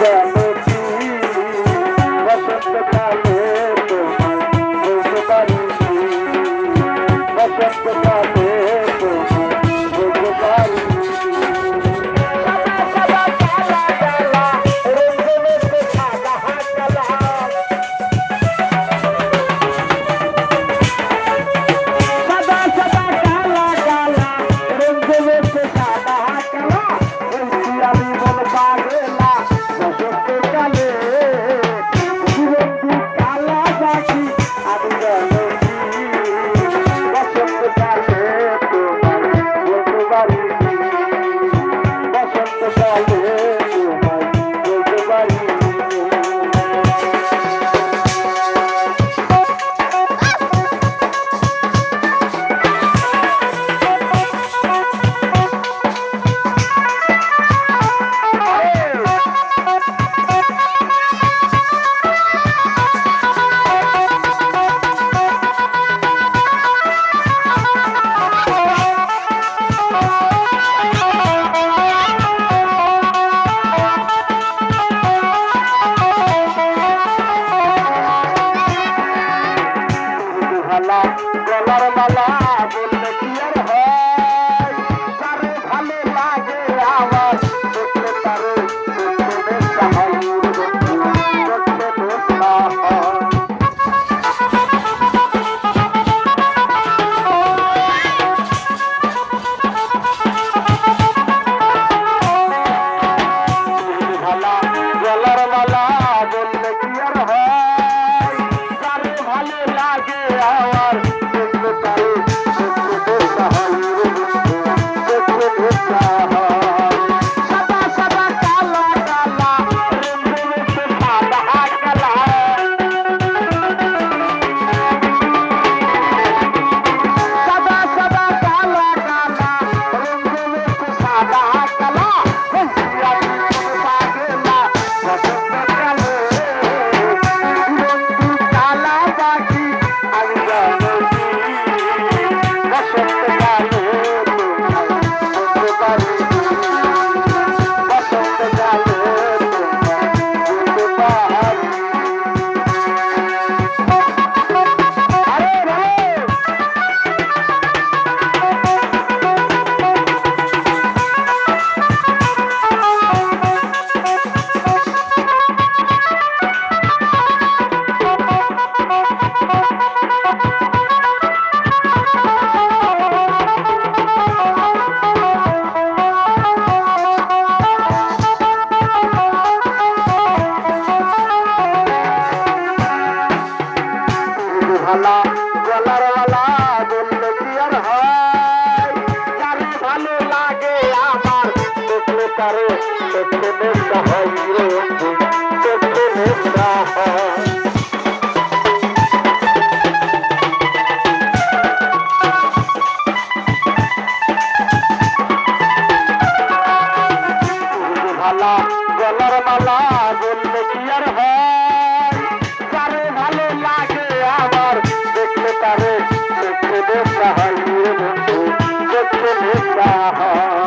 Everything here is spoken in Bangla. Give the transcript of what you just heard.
there. ভালা গলার ওয়ালা বললে, কি আর হয়? ভালো লাগে আমার, দেখলে কারে দেখলে হয় রে। রাখা